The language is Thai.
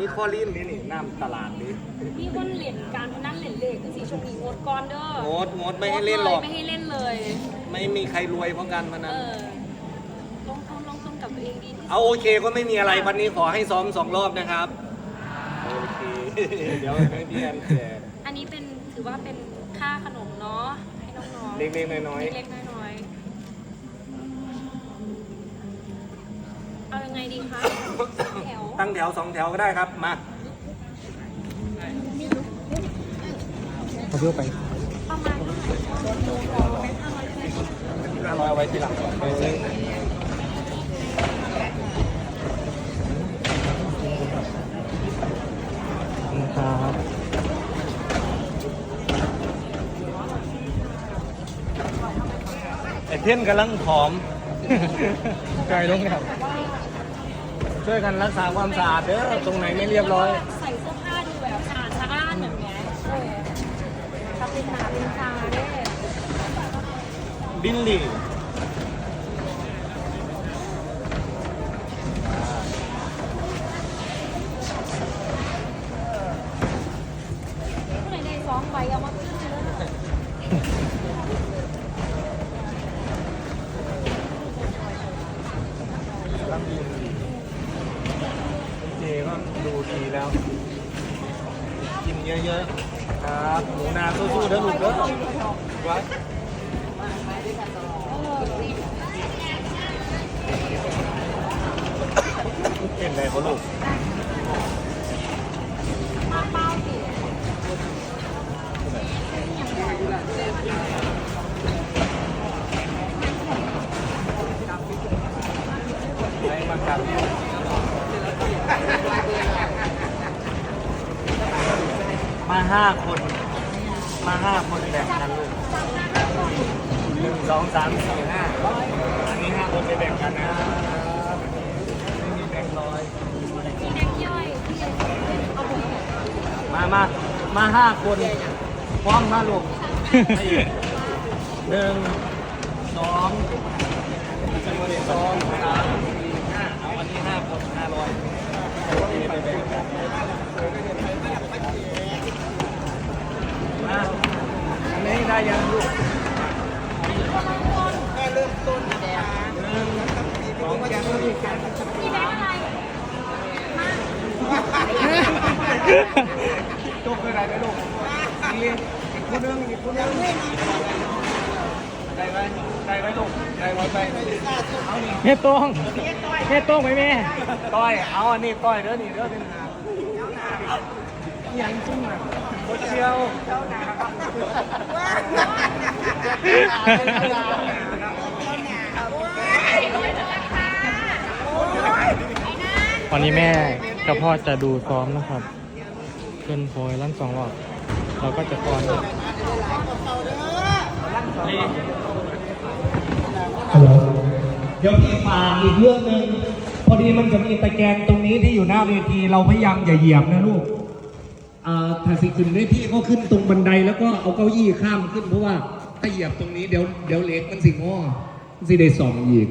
มีข้อลิ้นนี่นี่น้ำตลาดนี่มีคนเหรียญการพนันเหรียญเหล็กสีชมพูงดก่อนเด้องดงดไม่ให้เล่นหรอก ไม่ให้เล่นเลย ไม่มีใครรวยเพราะการพเอนันอลงทุนลงทุนกับตัวเองดีที่สุดเอาโอเคก็ไม่มีอะไรวันนี้ขอให้ซ้อมสองรอบนะครับ โอเค เดี๋ยวให้พี่แอนแจกอันนี้เป็นถือว่าเป็นค่าขนมเนาะให้น้องๆเล็กๆน้อยเล็กๆน้อยๆเอายังไงดีคะแถว ๆ ตั้งแถวสองแถวก็ได้ครับ มาเขาเพื่อไปประมาณเท่าไหร่ห้าร้อยเอาไว้ทีหลังคเออรับไอเท่นกำลังผอมไกลลงแล้ว ช่วยกันรักษาความสะอาดเด้อตรงไหนไม่เรียบร้อย ใส่เสื้อผ้าดูแบบสะอาดสะอ้านแบบเนี้ยเออทำเป็นหนาเป็นตาเด้บิลลี่ผู้ไหนได้ซ้อมไว้เอามาขึ้นเลย เจก็ดูดี แล้ว กินเยอะๆ ครับหมูนาสู้ๆเด้อลูกเด้อไว้เป็นไรเขาลูกมาเป้มากัดมา ห้าคน มาห้าคนแบ่งกันลูกหนึ่งสองสามสี่ห้าอันนี้ห้าคนไปแบ่งกันนะไม่มีแบ่งค์ร้อยมีแดงย่อยที่ยังเอาหมดมามามาห้าคนพร้อมมาลูกให้อีกหนึ่งสองสองสามสี่ห้าเอาอันนี้ห้าคนห้าร้อยโอเคไปแบ่งกันมาอันนี้ได้ ยังลูกแค่เริ่มต้นหนึ่งสองสามสี่มีแบงค์อะไรจบเลยได้ไหมลูกนี่อีกคู่นึงอีกคู่นึงได้ไหมได้ไหมลูกได้ร้อยไปเอานี่เฮ็ดตรงเฮ็ดตรงไหมแม่ต้อย เอาอันนี้ต้อยเด้อนี่เด้อเป็นหา ย่างจุ้งอะโคเชียวเวันนี้แม่กับพ่อจะดูซ้อมนะครับเกินโพยลั่นสองรอบเราก็จะฟ้อนนะฮัลโหลเดี๋ยวพี่ฝากอีกเรื่องหนึ่งพอดีมันจะมีตะแกรงตรงนี้ที่อยู่หน้าเวทีเราพยายามอย่าเหยียบนะลูก ถ้าสิขึ้นได้พี่ก็ขึ้นตรงบันไดแล้วก็เอาเก้าอี้ข้ามขึ้นเพราะว่าถ้าเหยียบตรงนี้เดี๋ยวเดี๋ยวเหล็กมันสิงอมันสิได้สองอีก